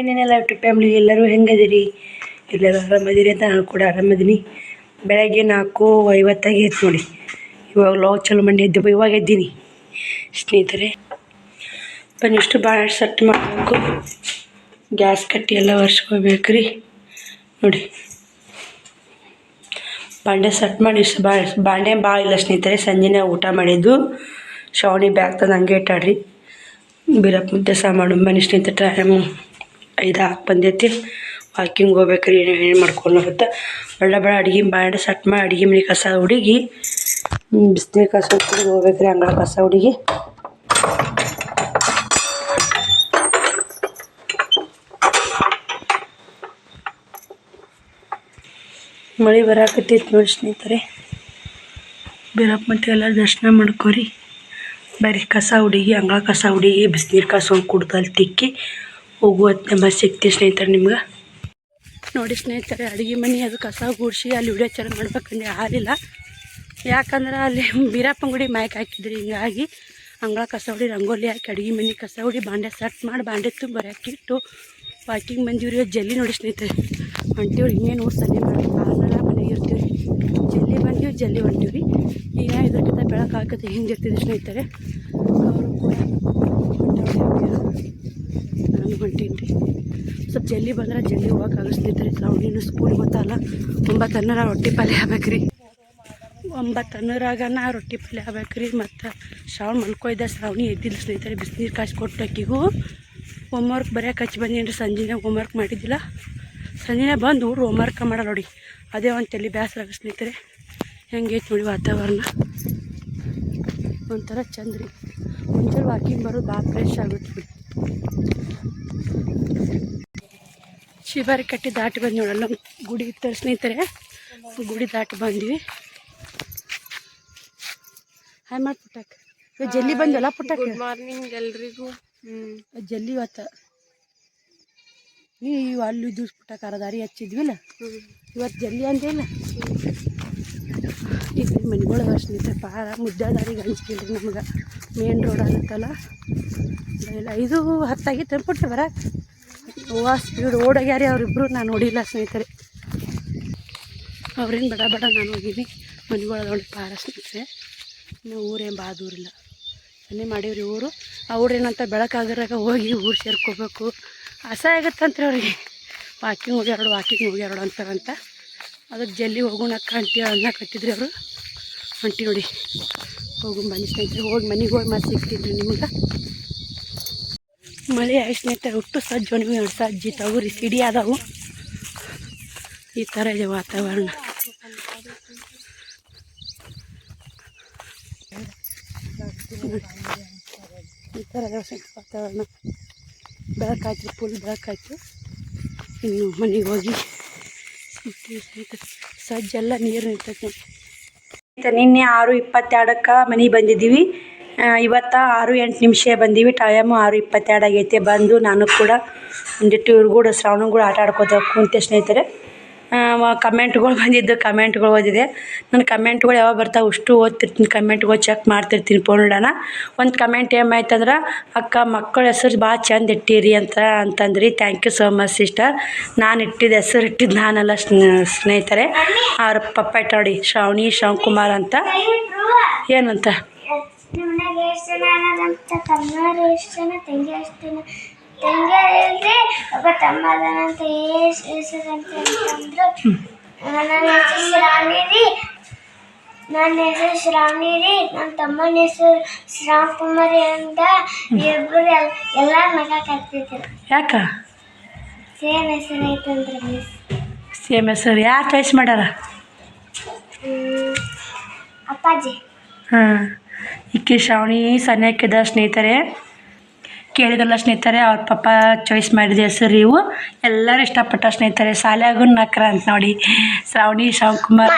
ಇನ್ನೇನೆಲ್ಲ to family ಎಲ್ಲರೂ ಹೆಂಗದಿರಿ ಎಲ್ಲರೂ ಆರಾಮದಿರಿ ಅಂತ ನಾನು ಕೂಡ ಆರಾಮದಿನಿ. ಬೆಳಗ್ಗೆ ನಾಲ್ಕು ಎದ್ದು ನೋಡಿ. ಇವಾಗ ಲೋ ಚಲೋ ಮಂಡಿ ಎದ್ದು ಇವಾಗ ಎದ್ದೀನಿ. ಸ್ನೇಹಿತರೆ, ಬನ್ನಿ ಇಷ್ಟು ಭಾಳ ಸೆಟ್ ಮಾಡಬೇಕು. ಗ್ಯಾಸ್ ಕಟ್ಟಿ ಎಲ್ಲ ಒರೆಸ್ಕೋಬೇಕು ರೀ ನೋಡಿ. ಬಾಂಡೆ ಸೆಟ್ ಮಾಡಿ ಭಾಳ ಬಾಂಡೆ ಭಾಳ ಇಲ್ಲ ಸ್ನೇಹಿತರೆ, ಸಂಜೆನೇ ಊಟ ಮಾಡಿದ್ದು. ಶಾವಣಿ ಬ್ಯಾಗ್ ತಂದು ಹಂಗೆ ಇಟ್ಟಾಡ್ರಿ ಬೀರಪ್ಪ ಮುದ್ದೆ ಸಾಮಾನು. ಬನ್ನಿ ಸ್ನೇಹಿತರೆ ಟೈಮು ಐದು ಹಾಕಿ ಬಂದೈತಿ. ವಾಕಿಂಗ್ ಹೋಗ್ಬೇಕ್ರಿ, ಏನು ಮಾಡ್ಕೊಂಡು ಹೋಗುತ್ತೆ ಒಳ್ಳೆ ಬೆಳ ಅಡುಗೆ ಮಾಡಿ ಸಟ್ ಮಾಡಿ ಅಡುಗೆ ಮನೆ ಕಸ ಹುಡುಗಿ. ಬಿಸಿನೀರು ಕಸ ಹುಡುಗಿ ಹೋಗ್ಬೇಕ್ರಿ ಅಂಗಳ ಕಸ ಹುಡುಗಿ. ಮಳೆ ಬರಾಕತ್ತೈತಿ ನೋಡಿ ಸ್ನೇಹಿತರೆ. ಬೀರಪ್ಪ ಎಲ್ಲ ದರ್ಶನ ಮಾಡ್ಕೊರಿ. ಬರೀ ಕಸ ಹುಡುಗಿ, ಅಂಗಳ ಕಸ ಹುಡುಗಿ, ಬಿಸಿನೀರು ಕಸ ಒಂದು ಕುಡ್ದಲ್ಲಿ ತಿಕ್ಕಿ. ಹೋಗುವ ಬಸ್ ಸಿಗ್ತೀವಿ ಸ್ನೇಹಿತರೆ ನಿಮ್ಗೆ? ನೋಡಿ ಸ್ನೇಹಿತರೆ, ಅಡುಗೆ ಮನೆ ಅದು ಕಸ ಗುಡಿಸಿ ಅಲ್ಲಿ ವಿಡಿಯೋ ಚಾನಲ್ ಮಾಡ್ಬೇಕಂದ್ರೆ ಆಗಲಿಲ್ಲ ಯಾಕಂದ್ರೆ ಅಲ್ಲಿ ಬೀರಪ್ಪಂಗುಡಿ ಮೈಕ್ ಹಾಕಿದ್ರಿ, ಹಿಂಗಾಗಿ ಅಂಗಳ ಕಸ ಹೊಡಿ, ರಂಗೋಲಿ ಹಾಕಿ, ಅಡುಗೆ ಮನೆ ಕಸ ಹೊಡಿ, ಬಾಂಡೆ ಸೆಟ್ ಮಾಡಿ ಬಾಂಡೆ ತುಂಬ ಹಾಕಿಟ್ಟು ವಾಕಿಂಗ್ ಬಂದಿವ್ರಿ ಜಲ್ಲಿ ನೋಡಿ ಸ್ನೇಹಿತರೆ. ಹೊಂಟಿವ್ರಿ ಇನ್ನೇನು ಊರು ಸನ್ನೆ ಮಾಡಿ ಆಮೇಲೆ ಮನೆಗೆ ಇರ್ತೀವಿ ಜಲ್ಲಿ ಬಂದೀವಿ, ಜಲ್ಲಿ ಹೊಂಟೀವಿ ಈಗ ಇದಕ್ಕಿಂತ ಬೆಳಕು ಹಿಂಗೆ ಹಿಂಗಿರ್ತಿದ್ವಿ ಸ್ನೇಹಿತರೆ. ಅವರು ಕೂಡ ಹೊಂಟವ್ರು. ನಾನು ಹೊಂಟೀನಿ ರೀ ಜಲ್ದಿ ಬಂದ್ರೆ ಜಲ್ದಿ ಹೋಗೋಕ್ಕಾಗ ನಾವು ಶ್ರಾವಣಿನೂ ಸ್ಕೂಲ್ ಗೊತ್ತಲ್ಲ. ಒಂಬತ್ತು ಹನ್ನರ ರೊಟ್ಟಿ ಪಲ್ಯ ಆಗ್ಬೇಕು ಒಂಬತ್ತು ಅನ್ನರಾಗ ನಾ ರೊಟ್ಟಿ ಪಲ್ಯ ಆಗ್ಬೇಕು ರೀ ಮತ್ತು ಶ್ರಾವಣ ಮಲ್ಕೊಯ್ದ, ಶ್ರಾವಣಿ ಎದ್ದಿಲ್ಲ ಸ್ನೇಹಿತರೆ, ಬಿಸಿನೀರು ಕಾಯಿಸಿ ಕೊಟ್ಟು ಅಕ್ಕಿಗೂ. ಹೋಮ್ವರ್ಕ್ ಬರೆಯೋಕೆ ಹಚ್ಚಿ ಬಂದೀನಿ ಹೋಮ್ ಹೋಮ್ವರ್ಕ್ ಮಾಡಿದ್ದಿಲ್ಲ. ಸಂಜೆನೇ ಬಂದು ಊರು ಹೋಮ್ವರ್ಕ್ ಮಾಡಲ್ಲ ನೋಡಿ. ಅದೇ ಒಂದು ತಲೆ ಬೇಸರ ಸ್ನೇಹಿತರೆ. ಹೆಂಗೈತೆ ನೋಡಿ ವಾತಾವರಣ. ಒಂಥರ ಚಂದ ರೀ. ಮುಂಚೆ ವಾಕಿಂಗ್ ಬರೋದು ಭಾಳ ಫ್ರೆಶ್ ಆಗುತ್ತೆ. ಶಿವಾರಿ ಕಟ್ಟಿ ದಾಟಿ ಬಂದು ನೋಡಲ್ಲ ಗುಡಿ ಇತ್ತು ಸ್ನೇಹಿತರೆ. ಗುಡಿ ದಾಟಿ ಬಂದ್ವಿ. ಹಾಯ್ ಮಾಡಿ ಪುಟ್ಟಕ್ಕೆ. ಜಲ್ಲಿ ಜಲ್ದಿ ಬಂದ್ವಲ್ಲ ಪುಟ್ಟಕ್ಕೆ? ಗುಡ್ ಮಾರ್ನಿಂಗ್ ಎಲ್ರಿಗೂ. ಹ್ಞೂ ಜಲ್ಲಿ ಇವತ್ತು. ನೀ ಇವ್ ಅಲ್ಲಿ ದಿವ್ಸ ಪುಟ್ಟಕ್ಕೆ ಅರ ದಾರಿ ಹಚ್ಚಿದ್ವಿಲ್ಲ. ಇವತ್ತು ಜಲ್ದಿ ಅಂದಿಲ್ಲ ಈಗ ಮನೆಗಳು ಸ್ನೇಹಿತರೆ ಪಾರ ಮುದ್ದೆ ದಾರಿಗೆ ಹಂಚ್ಕಿಲ್ರಿ ನಮ್ಗೆ. ಮೇನ್ ರೋಡ್ ಆಗುತ್ತಲ್ಲ. ಇಲ್ಲ ಐದು ಹತ್ತಾಗಿತ್ತು ಪುಟ್ಟ ಬರಕ್ಕೆ ಹೂವು ಸ್ಪೀಡ್ ಓಡೋಗ್ಯಾರಿ ಅವರಿಬ್ಬರು ನಾನು ನೋಡಿಲ್ಲ ಸ್ನೇಹಿತರೆ. ಅವ್ರೇನು ಬಡ ಬಡ, ನಾನು ಹೋಗೀನಿ. ಮನೆಗಳು ನೋಡಿ ಪಾರ ಸ್ನೇಹಿತರೆ. ಇನ್ನು ಊರೇನು ಭಾಳ ದೂರಿಲ್ಲ ಸನ್ನೆ ಮಾಡೀವ್ರಿ ಊರು. ಅವ್ರೇನಂತ ಬೆಳಕಾಗಿರಾಗ ಹೋಗಿ ಊರು ಸೇರ್ಕೋಬೇಕು. ಅಸಹ್ಯ ಆಗತ್ತಂತ್ರಿ ಅವ್ರಿಗೆ. ವಾಕಿಂಗ್ ಹೋಗ್ಯಾರೋಡು ವಾಕಿಂಗ್ ಹೋಗ್ಯಾರೋಡು ಅಂತಾರಂತ. ಅದಕ್ಕೆ ಜಲ್ಲಿ ಹೋಗೋಣ ಅಕ್ಕ ಅಂಟಿ ಅನ್ನ ಕಟ್ಟಿದ್ರಿ ಅವರು. ಅಂಟಿ ನೋಡಿ, ಹೋಗಿ ಮನೆ ಸ್ನೇಹಿತರೆ, ಹೋಗಿ ಮನೆಗೆ ಹೋಗಿ ಮತ್ತೆ ಸಿಗ್ತಿದ್ರಿ ನಿಮ್ಗೆ. ಮಳೆ ಆಗಿ ಸ್ನೇಹಿತರೆ ಹುಟ್ಟು ಸಜ್ಜು ನೀವು ಎರಡು ಸಜ್ಜಿ ತಗೋರಿ ಸಿಡಿ ಅದಾವು. ಈ ಥರ ಇದೆ ವಾತಾವರಣ. ಈ ಥರ ವಾತಾವರಣ. ಬೆಳಕಾಯ್ತು, ಫುಲ್ ಬೆಳಕಾಯ್ತು. ಇನ್ನು ಮನೆಗೆ ಹೋಗಿ ಸಜ್ಜೆಲ್ಲ ನೀರು ನಿಂತೈತೆ. ನಿನ್ನೆ ಆರು ಇಪ್ಪತ್ತೆರಡಕ್ಕೆ ಮನೆಗೆ ಬಂದಿದ್ದೀವಿ. ಇವತ್ತು ಆರು ಎಂಟು ನಿಮಿಷ ಬಂದೀವಿ. ಟೈಮು ಆರು ಇಪ್ಪತ್ತೆರಡು ಆಗೈತೆ. ಬಂದು ನಾನು ಕೂಡ ಒಂದಿಟ್ಟು ಕೂಡ ಶ್ರಾವಣ ಕೂಡ ಆಟ ಆಡ್ಕೋತ ಕುಂತೆ ಸ್ನೇಹಿತರೆ. ಕಮೆಂಟ್ಗಳು ಬಂದಿದ್ದು ಕಮೆಂಟ್ಗಳು ಓದಿದೆ. ನನ್ನ ಕಮೆಂಟ್ಗಳು ಯಾವಾಗ ಬರ್ತಾವೆ ಅಷ್ಟು ಓದ್ತಿರ್ತೀನಿ. ಕಮೆಂಟ್ಗಳು ಚೆಕ್ ಮಾಡ್ತಿರ್ತೀನಿ ಫೋನ್ಡನ ಒಂದು ಕಮೆಂಟ್ ಏನಾಯ್ತಂದ್ರೆ ಅಕ್ಕ, ಮಕ್ಕಳ ಹೆಸರು ಭಾಳ ಚಂದ ಇಟ್ಟಿರಿ ಅಂತ, ಅಂತಂದ್ರಿ. Thank you so much sister ನಾನು ಇಟ್ಟಿದ್ದ ಹೆಸರು ಇಟ್ಟಿದ್ದು ನಾನೆಲ್ಲ, ಸ್ನೇ- ಸ್ನೇಹಿತರೆ. ಅವ್ರ ಪಪ್ಪ ಇಟ್ಟ ನೋಡಿ ಶ್ರಾವಣಿ ಕುಮಾರ್ ಅಂತ. ಏನಂತ? ನಿಮ್ಗೆ ಎಷ್ಟು ಜನ ಅನ್ನೋದಂತ ತಮ್ಮರು ಎಷ್ಟು ಜನ ತಂಗಿ ಎಷ್ಟು ಜನ ತಂಗಿ ಇಲ್ರಿ ಒಬ್ಬ ತಮ್ಮ ಅದನಂತ ಎಷ್ಟು ಅಂತಂದ್ರು. ನನ್ನ ಹೆಸರು ಶ್ರಾವಣಿ ರೀ ನನ್ನ ಹೆಸರು ಶ್ರಾವಣಿ ರೀ ನನ್ನ ತಮ್ಮನ ಹೆಸರು ಶ್ರಾಮ್ ಕುಮಾರಿ ಅಂತ ಇಬ್ಬರು ಎಲ್ಲ ನಗಾಕತ್ತಿದ್ರು ಯಾಕ? ಸೇಮ್ ಹೆಸರು ಐತಂದ್ರೆ ಮಿಸ್ ಸೇಮ್ ಹೆಸರು. ಯಾರು ಚಾಯ್ಸ್ ಮಾಡ್ಯಾರ? ಅಪ್ಪಾಜಿ. ಹಾಂ. ಈಕೆ ಶ್ರಾವಣಿ ಸನ್ಯಾಕಿದ ಸ್ನೇಹಿತರೆ. ಕೇಳಿದಲ್ಲ ಸ್ನೇಹಿತರೆ ಅವ್ರ ಪಪ್ಪ ಚಾಯ್ಸ್ ಮಾಡಿದ ಹೆಸರು ಇವು. ಎಲ್ಲರೂ ಇಷ್ಟಪಟ್ಟ ಸ್ನೇಹಿತರೆ ಶಾಲ್ಯಾಗೂ ನಕ್ರ ಅಂತ ನೋಡಿ. ಶ್ರಾವಣಿ ಶಿವಕುಮಾರ್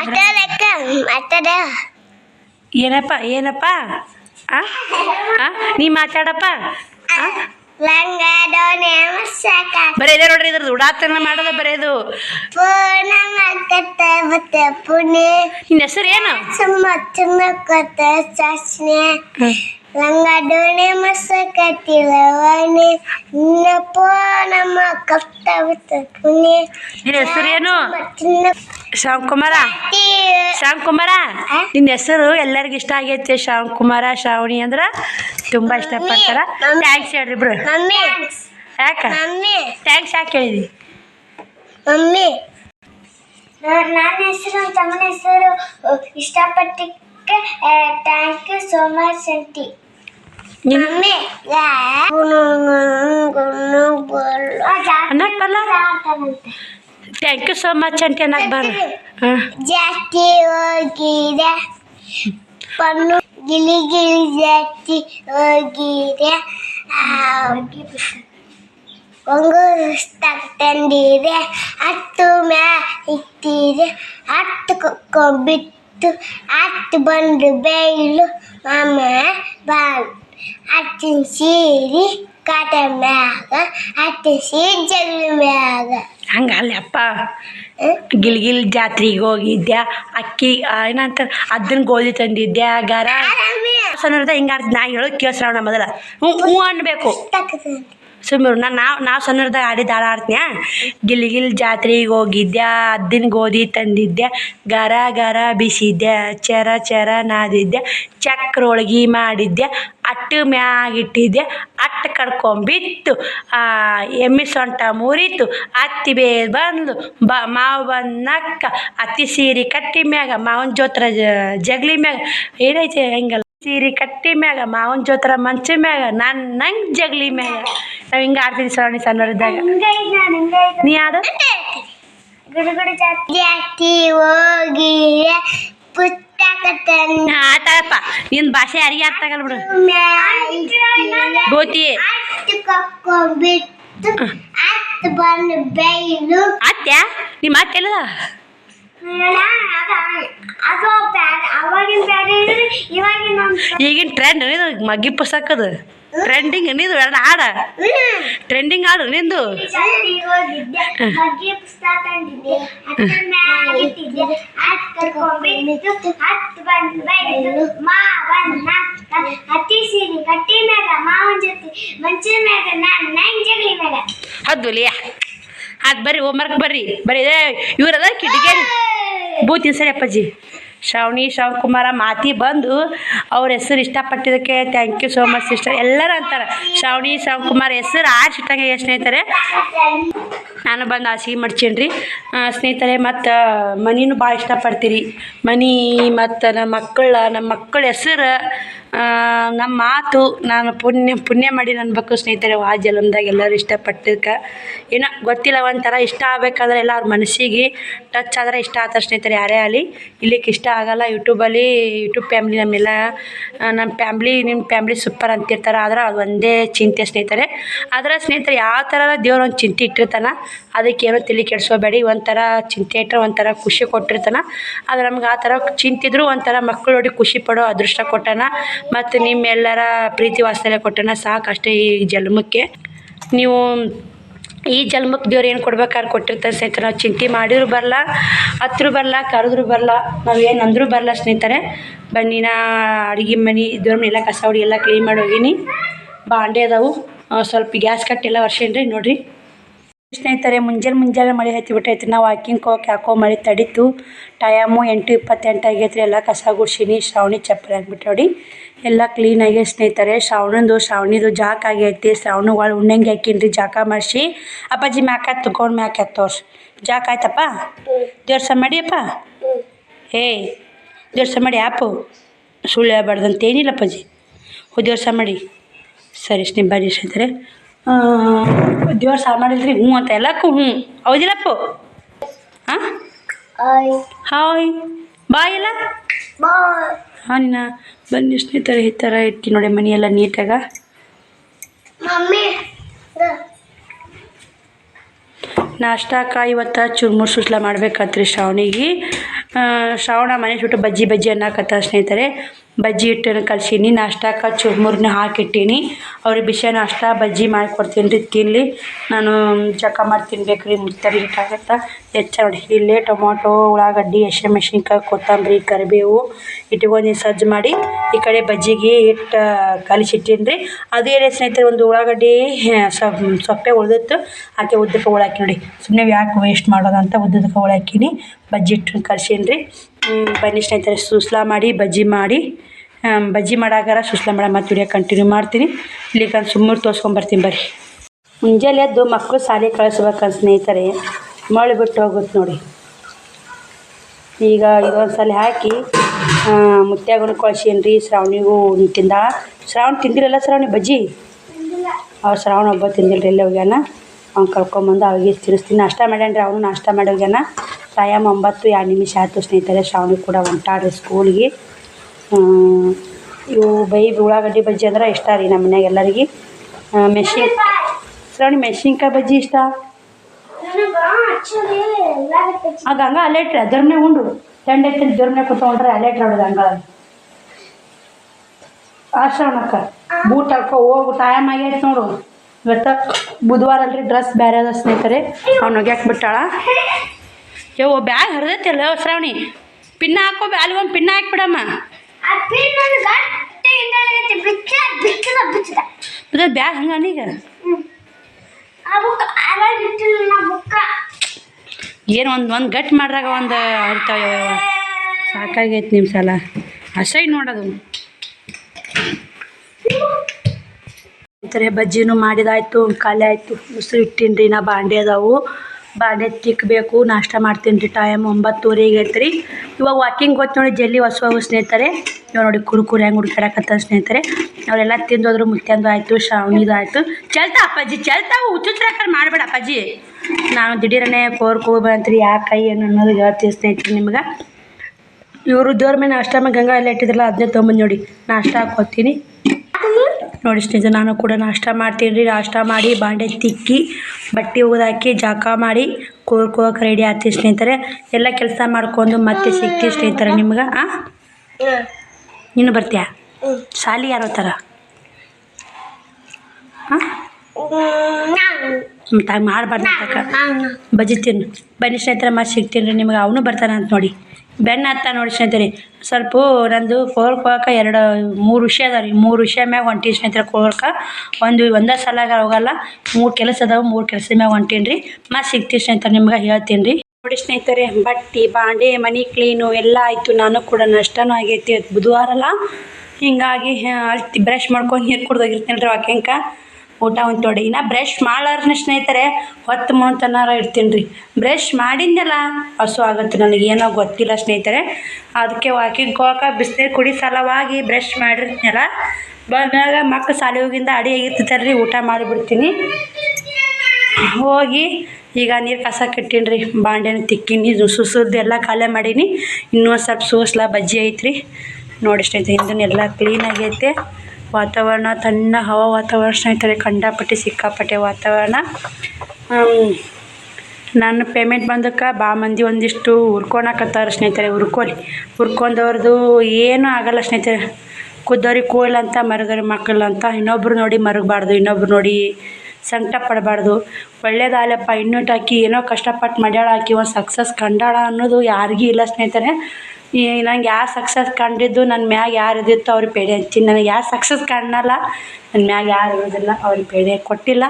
ಏನಪ್ಪ ಏನಪ್ಪ? ನೀ ಮಾತಾಡಪ್ಪ? ಲಂಗ ಬರೀ ಇದೆ ನೋಡ್ರಿ ಇದ್ರದ್ದು ಉಡಾತನ ಮಾಡೋದ ಬರೆಯೋದು ಪೂರ್ಣ ಮಕ್ಕತ್ತ ಮತ್ತೆ ಪುಣೆ. ನಿನ್ನ ಹೆಸರು ಏನು? ಸುಮ್ಮ ಸಾಸ್ನೆ. ಹ್ಮ್. ಲಂಗ ಪುಣ್ಯ ನಿನ್ನ ಏನು? ಚಿನ್ನ ಶ್ಯಾಮ್ ಕುಮಾರ ನಿನ್ನ ಹೆಸರು ಎಲ್ಲರಿಗೂ ಇಷ್ಟ ಆಗೈತೆ ಶ್ಯಾಮ್ಕುಮಾರ ಶ್ರಾವಣಿ ಅಂದ್ರೆ. ತುಂಬ ಇಷ್ಟಪಡ್ತಾರ? ಥ್ಯಾಂಕ್ಸ್ ಹೇಳ್ರಿ ಇಬ್ರು ಮಮ್ಮಿ ಯಾಕ? ಮಮ್ಮಿ ಥ್ಯಾಂಕ್ಸ್ ಯಾಕೆ ಹೇಳಿದಿ? ಮಮ್ಮಿ ನನ್ನ ಹೆಸರು ತಮ್ಮನ ಹೆಸರು ಇಷ್ಟಪಟ್ಟಕ್ಕೆ thank you. So much aunty ನಿನ್ನ ಮಮ್ಮಿ ಅನ್ನಕ್ ಬರಲ್ಲ? ಥ್ಯಾಂಕ್ ಯು ಸೋ ಮಚ್ ಅಂತ ಅನ್ನಕ್ಕೆ ಬಾರ. ಹಾಂ. ಜಾಸ್ತಿ ಹೋಗಿದೆ. ಪನ್ನು ಗಿಲಿ ಗಿಲಿ ಜಾಸ್ತಿ ಹೋಗಿದೆ ಒಂಗೂರು ತಂದಿದೆ ಹತ್ತು ಮ್ಯಾ ಇಟ್ಟಿದೆ ಹತ್ತು ಕೊಕ್ಕೊಂಬಿಟ್ಟು ಹತ್ತು ಬಂದು ಬೇಯ್ಲು ಮಾಮ ಬಾಂಡ್ ಹತ್ತಿನ ಸೀರಿ ಕಾಟ ಮ್ಯಾಗ ಹತ್ತು ಸೀರೆ ಜಗಳ ಮ್ಯಾಗ. ಹಂಗಲ್ಲಪ್ಪ ಗಿಲ್ಗಿಲ್ ಜಾತ್ರೆಗೆ ಹೋಗಿದ್ಯಾ ಅಕ್ಕಿ ಏನಂತ ಏನಂತಾರೆ ಅದನ್ನ ಗೋಧಿ ತಂದಿದ್ದೆ ಗರ? ಸಣ್ಣ ಹಿಂಗೆ ನಾ ಹೇಳೋದು ಕೇಳಿಸ್ರವಣ ಮೊದಲ. ಹ್ಞೂ ಹ್ಞೂ ಅನ್ಬೇಕು. ತಕ್ಕದ ನಾ ನಾವು ನಾವು ಸಣ್ಣದಾಗ ಆಡಿದ ಹಾಡು ಆಡ್ತೀಯ ಗಿಲ್ ಗಿಲ್ ಜಾತ್ರೆಗೆ ಹೋಗಿದ್ದೆ ಅದ್ದಿನ ಗೋಧಿ ತಂದಿದ್ದೆ ಗರ ಗರ ಬಿಸಿದ್ದೆ ಚರ ಚರ ನಾದಿದ್ದೆ ಚಕ್ರ ಹೋಳ್ಗಿ ಮಾಡಿದ್ದೆ ಅಟ್ಟು ಮ್ಯಾಗಿಟ್ಟಿದ್ದೆ ಅಟ್ಟು ಕಡ್ಕೊಂಬಿತ್ತು. ಎಮ್ಮೆ ಸೊಂಟ ಮುರಿತು, ಅತ್ತಿ ಬೇ ಬಂದು ಬ, ಮಾವು ಬಂದು ನಕ್ಕ ಅತ್ತಿ ಸೀರೆ ಕಟ್ಟಿ ಮ್ಯಾಗ, ಮಾವನ ಜೋತ್ರ ಜಗ್ಲಿ ಮ್ಯಾಗ, ಏನೈತೆ ಹೆಂಗಲ್ಲ. ಸೀರೆ ಕಟ್ಟಿ ಮ್ಯಾಗ ಮಾವನ ಜೋತ್ರ ಮಂಚ ಮ್ಯಾಗ ನನ್ ನಂಗೆ ಜಗ್ಲಿ ಮ್ಯಾಗ. ನಾವು ಹಿಂಗೆ ಆಡ್ತೀವಿ ಸರಣಿ ಸಣ್ಣವರಿದ್ದಾಗ. ನೀ ಯಾರು ಹೋಗಿ ಪುಸ್ತಕ ಆತಾಳಪ್ಪ. ನಿನ್ನ ಭಾಷೆ ಯಾರಿಗೆ ಅರ್ಥ ಆಗಲ್ಲ ಬಿಡು. ಗೋತಿ. ಅತ್ಯಾ ನಿಮ್ಮ ಅತ್ತೆ ಈಗಿನ ಟ್ರೆಂಡ್ ಇದು ಮಗ್ಗಿ ಪುಸ್ತಕದ ಟ್ರೆಂಡಿಂಗ್ ನಿಂದು ಎರಡು ಹಾಡ. ಟ್ರೆಂಡಿಂಗ್ ಹಾಡು ನಿಂದು. ಹದ್ದು ಅದ್ ಬರ್ರಿ ಹೋಮ್ವರ್ಕ್ ಬರ್ರಿ. ಬರೀ ಇವರದ ಕಿಟಕಿ. ಬೂತಿನ ಸರಿ ಅಪ್ಪಾಜಿ. ಶ್ರಾವಣಿ ಶ್ರಾವಣಕುಮಾರ ಮಾತಿ ಬಂದು ಅವ್ರ ಹೆಸರು ಇಷ್ಟಪಟ್ಟಿದ್ದಕ್ಕೆ thank you so much sister ಎಲ್ಲರೂ ಅಂತಾರೆ, ಶ್ರಾವಣಿ ಶ್ರಾವಣಕುಮಾರ್ ಹೆಸರು ಆ ಎಷ್ಟು ಸ್ನೇಹಿತರೆ. ನಾನು ಬಂದು ಹಾಸಿಗೆ ರೀ ಸ್ನೇಹಿತರೆ, ಮತ್ತು ಮನಿನೂ ಭಾಳ ಇಷ್ಟಪಡ್ತೀರಿ. ಮನಿ, ಮತ್ತು ನಮ್ಮ ಮಕ್ಕಳ ನಮ್ಮ ಮಕ್ಕಳ ಹೆಸರು ನಮ್ಮ ಮಾತು, ನಾನು ಪುಣ್ಯ ಪುಣ್ಯ ಮಾಡಿ ಅನ್ಬೇಕು ಸ್ನೇಹಿತರೆ, ಆ ಜನ್ಮದಾಗ ಎಲ್ಲರೂ ಇಷ್ಟಪಟ್ಟಿದ್ದಕ್ಕೆ ಏನೋ ಗೊತ್ತಿಲ್ಲ, ಒಂಥರ ಇಷ್ಟ ಆಗ್ಬೇಕಾದ್ರೆ ಎಲ್ಲ ಅವ್ರ ಮನಸ್ಸಿಗೆ ಟಚ್ ಆದರೆ ಇಷ್ಟ ಆತ ಸ್ನೇಹಿತರೆ, ಯಾರೇ ಆಗಲಿ. ಇಲ್ಲಿಕ್ಕೆ ಇಷ್ಟ ಆಗಲ್ಲ ಯೂಟ್ಯೂಬಲ್ಲಿ ಯೂಟ್ಯೂಬ್ ಫ್ಯಾಮ್ಲಿ ನಮ್ಮೆಲ್ಲ ನಮ್ಮ ಫ್ಯಾಮ್ಲಿ ನಿಮ್ಮ ಫ್ಯಾಮ್ಲಿ ಸೂಪರ್ ಅಂತಿರ್ತಾರೆ. ಆದ್ರೆ ಅದು ಒಂದೇ ಚಿಂತೆ ಸ್ನೇಹಿತರೆ. ಆದರೆ ಸ್ನೇಹಿತರೆ, ಯಾವ ಥರ ದೇವ್ರ ಒಂದು ಚಿಂತೆ ಇಟ್ಟಿರ್ತಾನ ಅದಕ್ಕೆ ಏನೋ ತಲೆ ಕೆಡಿಸ್ಕೋಬೇಡಿ. ಒಂಥರ ಚಿಂತೆ ಇಟ್ಟರೆ ಒಂಥರ ಖುಷಿ ಕೊಟ್ಟಿರ್ತಾನೆ. ಆದ್ರೆ ನಮ್ಗೆ ಆ ಥರ ಚಿಂತಿದ್ರು ಒಂಥರ ಮಕ್ಕಳು ನೋಡಿ ಖುಷಿ ಪಡೋ ಅದೃಷ್ಟ ಕೊಟ್ಟಾನ. ಮತ್ತು ನಿಮ್ಮೆಲ್ಲರ ಪ್ರೀತಿ ವಾತ್ಸಲ್ಯ ಸಾಕು ಸಾಕಷ್ಟೇ ಈ ಜನ್ಮಕ್ಕೆ. ನೀವು ಈ ಜನ್ಮಕ್ಕೆ ದೇವ್ರು ಏನು ಕೊಡ್ಬೇಕಾದ್ರೆ ಕೊಟ್ಟಿರ್ತಾರೆ ಸ್ನೇಹಿತರೆ, ನಾವು ಚಿಂತೆ ಮಾಡಿದ್ರು ಬರಲ್ಲ ಹತ್ರ ಬರಲ್ಲ ಕರೆದ್ರು ಬರಲ್ಲ ನಾವು ಏನು ಅಂದರೂ ಬರಲ್ಲ ಸ್ನೇಹಿತರೆ. ಬನ್ನಿ, ನಾ ಅಡುಗೆ ಮನೆ, ದೇವ್ರ ಎಲ್ಲ ಕಸ ಹೊಡಿ ಎಲ್ಲ ಕ್ಲೀನ್ ಮಾಡಿ ಹೋಗೀನಿ. ಬಾಂಡೆ ಅದಾವು. ಸ್ವಲ್ಪ ಗ್ಯಾಸ್ ಕಟ್ಟೆಲ್ಲ ವರ್ಷೇನ್ರಿ ನೋಡಿರಿ. ಸ್ನೇಹಿತರೆ, ಮುಂಜಾನೆ ಮುಂಜಾನೆ ಮಳೆ ಹತ್ತಿಬಿಟ್ಟೈತಿ ನಾವು ವಾಕಿಂಗ್ ಹೋಗಕ್ಕೆ ಯಾಕೋ ಮಳೆ ತಡೀತು. ಟೈಮು ಎಂಟು ಇಪ್ಪತ್ತೆಂಟು ಆಗೈತ್ರಿ. ಎಲ್ಲ ಕಸ ಗುಡ್ಸಿನಿ, ಶ್ರಾವಣಿ ಚಪ್ಪಲಿ ಹಾಕ್ಬಿಟ್ಟು ನೋಡಿ. ಎಲ್ಲ ಕ್ಲೀನ್ ಆಗಿ ಸ್ನೇಹಿತರೆ, ಶ್ರಾವಣಂದು, ಶ್ರಾವಣಿದು ಜಾಕ ಆಗೈತಿ ಶ್ರಾವಣ ಒಳ ಉಣ್ಣಂಗೆ ಹಾಕಿನ್ರಿ, ಜಾಕ ಮಾಡಿಸಿ. ಅಪ್ಪಾಜಿ ಮ್ಯಾಕ ತಗೊಂಡು ಮ್ಯಾಕ ಎತ್ತು ತೋರ್ಸಿ. ಜಾಕ ಆಯ್ತಪ್ಪ? ದೇವ್ರಸ ಮಾಡಿಯಪ್ಪ ಏ ದೇವ್ರಸ ಮಾಡಿ ಆಪು. ಸುಳ್ಳು ಹೇಳ್ಬಾರ್ದಂತ ಏನಿಲ್ಲ ಅಪ್ಪಾಜಿ. ಹೋ ದೇವ್ರಸ ಮಾಡಿ ಸರಿ ಸ್ನೇಹಿತರೆ. ದೇವ್ರ ಸಾರ್ ಮಾಡಿದ್ರಿ ಹ್ಞೂ ಅಂತ ಎಲ್ಲಕ್ಕೂ ಹ್ಞೂ. ಹೌದಿಲ್ಲಪ್ಪ? ಹಾಂ ಹಾಯ್. ಬಾಯ್ ಎಲ್ಲ? ಹಾಂ ನಿನ್ನ ಬನ್ನಿ ಸ್ನೇಹಿತರೆ ಈ ಥರ ಇಟ್ಟು ನೋಡಿ ಮನೆಯೆಲ್ಲ ನೀಟಾಗ. ಮಮ್ಮಿ ನಾಷ್ಟಾಕ ಇವತ್ತು ಚುರ್ಮುರ್ ಸುಸ್ಲ ಮಾಡ್ಬೇಕತ್ರಿ ಶ್ರಾವಣಿಗೆ. ಶ್ರಾವಣ ಮನೆ ಸುಟ್ಟು ಬಜ್ಜಿ ಬಜ್ಜಿ ಅನ್ನಕತ್ತ ಸ್ನೇಹಿತರೆ. ಬಜ್ಜಿ ಹಿಟ್ಟನ್ನು ಕಲ್ಸೀನಿ ನಾಷ್ಟಕ್ಕೆ ಚುರ್ಮುರಿನ ಹಾಕಿಟ್ಟೀನಿ. ಅವ್ರಿಗೆ ಬಿಸಿ ನಾಷ್ಟ, ಬಜ್ಜಿ ಮಾಡಿಕೊಡ್ತೀನಿ ರೀ ತಿನ್ನಲಿ ನಾನು ಜಕ ಮಾಡಿ ತಿನ್ಬೇಕು ರೀ ಮುತ್ತರಿ ಹಿಟ್ಟಾಗತ್ತೆ ಹೆಚ್ಚು ನೋಡಿ. ಇಲ್ಲೇ ಟೊಮೊಟೊ, ಉಳ್ಳಾಗಡ್ಡಿ ಹಸಿಮೆಣ್ಸಿನ್ಕಾಯಿ ಕೊತ್ತಂಬರಿ, ಕರಿಬೇವು ಇಟ್ಕೊಂಡು ಸಜ್ಜು ಮಾಡಿ ಈ ಕಡೆ ಬಜ್ಜಿಗೆ ಹಿಟ್ಟು ಕಲಿಸಿಟ್ಟೀನಿ ರೀ. ಅದು ಏನೇ ಸ್ನೇಹಿತರೆ, ಒಂದು ಉಳ್ಳಾಗಡ್ಡಿ ಸೊಪ್ ಸೊಪ್ಪೆ ಉಳ್ದಿತ್ತು. ಆಕೆ ಉದ್ದಕ್ಕೆ ಉಳ್ಳಾಕಿ ನೋಡಿ. ಸುಮ್ಮನೆ ಯಾಕೆ ವೇಸ್ಟ್ ಮಾಡೋದಂತ ಉದ್ದಕ್ಕೆ ಉಳ್ಳಾಕಿನಿ ಬಜ್ಜಿ ಹಿಟ್ಟು ಕಲ್ಸೀನಿ ಬನ್ನಿ ಸ್ನೇಹಿತರೆ, ಸುಸ್ಲಾ ಮಾಡಿ, ಬಜ್ಜಿ ಮಾಡಿ. ಬಜ್ಜಿ ಮಾಡಾಗಾರ ಸುಸ್ಲಾ ಮಾಡೋ ಮತ್ತೆ ವಿಡಿಯೋ ಕಂಟಿನ್ಯೂ ಮಾಡ್ತೀನಿ. ಇಲ್ಲಿ ಇಲ್ಲಿಗೆ ಸುಮ್ಮನೆ ತೋರಿಸ್ಕೊಂಬರ್ತೀನಿ ಬರ್ರಿ. ಮುಂಜಾನೆ ಎದ್ದು ಮಕ್ಕಳು ಶಾಲೆ ಕಳಿಸ್ಬೇಕಂತ ಸ್ನೇಹಿತರೆ. ಮಳೆ ಬಿಟ್ಟು ಹೋಗುತ್ತೆ ನೋಡಿ. ಈಗ ಇದೊಂದು ಸಲ ಹಾಕಿ ಮುತ್ಯಾಗನು ಕಳ್ಸೀನಿ ರೀ ಶ್ರಾವಣಿಗೂ ತಿಂದ. ಶ್ರಾವಣ ತಿಂದಿರಲ್ಲ ಶ್ರಾವಣಿ ಬಜ್ಜಿ? ಅವ್ರು ಶ್ರಾವಣ ಒಬ್ಬ ತಿಂದಿಲ್ಲ ರೀ ಎಲ್ಲ ಹೋಗ್ಯಾನ. ಅವ್ನು ಕರ್ಕೊಂಬಂದು ಅವಿಗೆ ತಿನ್ನಿಸ್ತೀನಿ ನಾಷ್ಟ ಮಾಡ್ಯಾನ ರೀ ಅವನು ನಾಷ್ಟ ಮಾಡಿ ಹೋಗ್ಯಾನ. ಟೈಮ್ ಒಂಬತ್ತು ಎರಡು ನಿಮಿಷ ಆಯಿತು ಸ್ನೇಹಿತರೆ ಶ್ರಾವಣಿ ಕೂಡ ಹೊಂಟಾಡ್ರಿ ಸ್ಕೂಲ್ಗೆ ಇವು ಬೈ ಉಳ್ಳಾಗಡ್ಡಿ ಬಜ್ಜಿ ಅಂದ್ರೆ ಇಷ್ಟ ರೀ ನಮ್ಮ ಮನ್ಯಾಗ ಎಲ್ಲರಿಗೆ. ಮೆಣಸಿನ್ ಶ್ರಾವಣಿ, ಮೆಣಸಿನ್ಕಾಯಿ ಬಜ್ಜಿ ಇಷ್ಟ? ಆಗ ಅಲೆಟ್ರಿ ಇಟ್ರಿ ಉಂಡು. ತಂಡ ಐತಿ ದೊರ್ನೆ ಕುತ್ಕೊಂಡ್ರೆ ಅಲೆಟ್ರಿ ಇಟ್ರಿ ಹಂಗ ಆ, ಶ್ರಾವಣಕ್ಕ, ಬೂಟ್ ಹಾಕೋ, ಹೋಗು ಟೈಮ್ ಆಗೈತೆ ನೋಡು. ಇವತ್ತು ಬುಧವಾರ ಅಲ್ರಿ ಡ್ರೆಸ್ ಬೇರೆ ಅದ ಸ್ನೇಹಿತರೆ. ಅವ್ನು ಒಗ್ಯಾಕೆ ಬಿಟ್ಟಾಳ. ಯವ್ವ ಬ್ಯಾಗ್ ಹರಿದೈತಲ್ಲ ಶ್ರಾವಣಿ. ಪಿನ್ನ ಹಾಕೋ ಅಲ್ಲಿ ಒಂದು ಪಿನ್ನ ಹಾಕ್ಬಿಡಮ್ಮ. ಬ್ಯಾಗ್ ಹಂಗಾನ ಈಗ ಆ ಬುಕ್ ಆಗಾಗ ಇಟ್ಟಿಲ್ಲ ನಾ ಏನು ಒಂದು ಒಂದು ಗಟ್ಟಿ ಮಾಡಿದಾಗ ಒಂದು ಅಳ್ತಾವ ಸಾಕಾಗೈತೆ ನಿಮ್ಮ ಸಲ. ಅಸೈ ನೋಡೋದು. ಈ ಬಜ್ಜಿನೂ ಮಾಡಿದಾಯ್ತು ಖಾಲಿ ಆಯಿತು. ಮೊಸರು ಇಟ್ಟಿನ್ರಿ ನಾ ಬಾಂಡೆ ಅದಾವು. ಬಾಂಡೆ ತಿಕ್ಕಬೇಕು ನಾಷ್ಟ ಮಾಡ್ತೀನಿ ರೀ ಟೈಮ್ ಒಂಬತ್ತುವರೆಗೆ ರೀ ಇವಾಗ ವಾಕಿಂಗ್ ಗೊತ್ತು ನೋಡಿ ಜಲ್ದಿ ಹೊಸ ಸ್ನೇಹಿತರೆ. ಇವಾಗ ನೋಡಿ ಕುರುಕುರು ಹೆಂಗೆ ಹುಡ್ಕಾಡಕತ್ತ ಸ್ನೇಹಿತರೆ. ಅವರೆಲ್ಲ ತಿಂದೋದ್ರು ಮುತ್ಯಂದು ಆಯಿತು ಶಾವಣಿದು ಆಯಿತು. ಚಲ್ತಾ ಅಪ್ಪಾಜಿ, ಚಲ್ತಾ ಹುಚ್ಚುಚ್ರಾಕರ್ ಮಾಡಬೇಡ ಅಪ್ಪಾಜಿ. ನಾನು ದಿಢೀರನೆ ಕೋರ್ಕೋ ಬಂತ್ರಿ ಯಾಕೆ ಏನು ಅನ್ನೋದು ಹೇಳ್ತೀವಿ ಸ್ನೇಹಿತರೆ ನಿಮ್ಗೆ. ಇವರು ದೇವ್ರ ಮೇಲೆ ನಾಷ್ಟ ಮೇಲೆ ಗಂಗಾ ಎಲ್ಲ ಇಟ್ಟಿದ್ರಲ್ಲ ಅದನ್ನೇ ತೊಗೊಂಬಂದು ನೋಡಿ. ನಾಷ್ಟ ಹಾಕೋತೀನಿ ನೋಡಿ ಸ್ನೇಹಿತರೆ ನಾನು ಕೂಡ ನಾಷ್ಟ ಮಾಡ್ತೀನಿ ರೀ. ನಾಷ್ಟ ಮಾಡಿ ಬಾಂಡೆ ತಿಕ್ಕಿ ಬಟ್ಟೆ ಒಗೆದಾಕಿ ಜಾಕ ಮಾಡಿ ಕೂರ್ಕೋಕೆ ರೆಡಿ ಆಗ್ತೀವಿ ಸ್ನೇಹಿತರೆ. ಎಲ್ಲ ಕೆಲಸ ಮಾಡ್ಕೊಂಡು ಮತ್ತೆ ಸಿಗ್ತೀವಿ ಸ್ನೇಹಿತರೆ ನಿಮ್ಗೆ ಆ? ನೀನು ಬರ್ತೀಯಾ? ಶಾಲಿ ಯಾರೋ ಥರ ಹಾಂ ಮಾಡಬಾರ್ದು ಬಜ್ಜಿ ತಿನ್ನು ಬನ್ನಿ ಸ್ನೇಹಿತರೆ ಮತ್ತೆ ಸಿಗ್ತೀನಿ ರೀ. ನಿಮ್ಗೆ ಅವನು ಬರ್ತಾನೆ ಅಂತ ನೋಡಿ. ಬೆನ್ನ ಹತ್ತ ನೋಡಿ ಸ್ನೇಹಿತರೆ. ಸ್ವಲ್ಪ ನಂದು ಕೋಲ್ಕೋಕ ಎರಡು, ಮೂರು ವಿಷಯ ಅದಾವ ರೀ. ಮೂರು ವಿಷಯ ಮ್ಯಾಗ ಹೊಂಟಿ ಸ್ನೇಹಿತರೆ ಕೋಲ್ಕ ಒಂದು, ಒಂದೇ ಸಲಾಗ ಹೋಗಲ್ಲ. ಮೂರು ಕೆಲಸ ಅದಾವೆ, ಮೂರು ಕೆಲಸ ಮ್ಯಾಗ ಹೊಂಟೀನಿ ರೀ. ಮತ್ತೆ ಸಿಗ್ತೀವಿ ಸ್ನೇಹಿತರೆ, ನಿಮ್ಗೆ ಹೇಳ್ತೀನಿ ರೀ. ನೋಡಿ ಸ್ನೇಹಿತರೆ, ಬಟ್ಟೆ, ಬಾಂಡೆ, ಮನೆ ಕ್ಲೀನು ಎಲ್ಲ ಆಯಿತು. ನಾನು ಕೂಡ ನಷ್ಟನೂ ಆಗೈತಿ ಬುಧವಾರಲ್ಲ. ಹಿಂಗಾಗಿ ಅಲ್ಲಿ ಬ್ರಷ್ ಮಾಡ್ಕೊಂಡು ನೀರು ಕುಡ್ದೋಗಿರ್ತೀನಿ ರೀ ವಾಕ್ಯಂಕ ಊಟ ಒಂದು ತೊಡಿ. ಇನ್ನು ಬ್ರಷ್ ಮಾಡ್ಲಾರನ ಸ್ನೇಹಿತರೆ, ಹೊತ್ತು ಮುಣ್ತನಾರ ಇರ್ತೀನಿ ರೀ ಬ್ರಷ್ ಮಾಡಿದ್ನಲ್ಲ ಹಸು ಆಗುತ್ತೆ ನನಗೆ ಏನೋ ಗೊತ್ತಿಲ್ಲ ಸ್ನೇಹಿತರೆ. ಅದಕ್ಕೆ ವಾಕಿಂಗ್ ಕೋಕ ಬಿಸಿನೀರು ಕುಡಿ ಸಲವಾಗಿ ಬ್ರಷ್ ಮಾಡಿರ್ತೀನಲ್ಲ ಬಂದಾಗ ಮಕ್ಕಳು ಶಾಲೆ ಹೋಗಿಂದ ಅಡಿ ಆಗಿರ್ತಿದ್ದಾರೆ ರೀ ಊಟ ಮಾಡಿಬಿಡ್ತೀನಿ. ಹೋಗಿ ಈಗ ನೀರು ಕಸ ಕಟ್ಟೀನಿ ರೀ ಬಾಂಡೆನ ತಿಕ್ಕೀನಿ ಸುಸುದ್ದು ಎಲ್ಲ ಖಾಲಿ ಮಾಡೀನಿ. ಇನ್ನೂ ಸ್ವಲ್ಪ ಸೋಸ್ಲ ಬಜ್ಜಿ ಐತ್ರಿ. ನೋಡಿ ಸ್ನೇಹಿತರೆ ಹಿಂದನ್ನೆಲ್ಲ ಕ್ಲೀನ್ ಆಗೈತೆ. ವಾತಾವರಣ ತಣ್ಣ ಹವಾ ವಾತಾವರಣ ಸ್ನೇಹಿತರೆ ಕಂಡಾಪಟ್ಟೆ ಸಿಕ್ಕಾಪಟ್ಟೆ ವಾತಾವರಣ. ನನ್ನ ಪೇಮೆಂಟ್ ಬಂದಕ್ಕೆ ಭಾಳ ಮಂದಿ ಒಂದಿಷ್ಟು ಹುರ್ಕೊಳಕತ್ತಾರ ಸ್ನೇಹಿತರೆ ಹುರ್ಕೊಲಿ ಹುರ್ಕೊಂಡವ್ರದ್ದು ಏನೂ ಆಗಲ್ಲ ಸ್ನೇಹಿತರೆ. ಕುದ್ದವ್ರಿಗೆ ಕೂಲ್ ಅಂತ ಮರಗರಿ ಮಕ್ಕಳು ಅಂತ, ಇನ್ನೊಬ್ರು ನೋಡಿ ಮರಗಬಾರ್ದು, ಇನ್ನೊಬ್ರು ನೋಡಿ ಸಂಕಟ ಪಡಬಾರ್ದು. ಒಳ್ಳೇದಾಗಲಪ್ಪ ಇನ್ನೊಟ್ಟು ಹಾಕಿ ಏನೋ ಕಷ್ಟಪಟ್ಟು ಮಡ್ಯಾಳ ಹಾಕಿ ಒಂದು ಸಕ್ಸಸ್ ಕಂಡಾಳ ಅನ್ನೋದು ಯಾರಿಗೂ ಇಲ್ಲ ಸ್ನೇಹಿತರೆ. ಈ ನಂಗೆ ಯಾರು ಸಕ್ಸಸ್ ಕಂಡಿದ್ದು ನನ್ನ ಮ್ಯಾಗ ಯಾರು ಇದ್ದಿತ್ತು ಅವ್ರಿಗೆ ಪೇಡೆ ಹಚ್ಚಿನಿ ನನಗೆ ಯಾರು ಸಕ್ಸಸ್ ಕಾಣಲ್ಲ ನನ್ನ ಮ್ಯಾಗ ಯಾರು ಇರೋದಿಲ್ಲ ಅವ್ರಿಗೆ ಪೇಡೆ ಕೊಟ್ಟಿಲ್ಲ.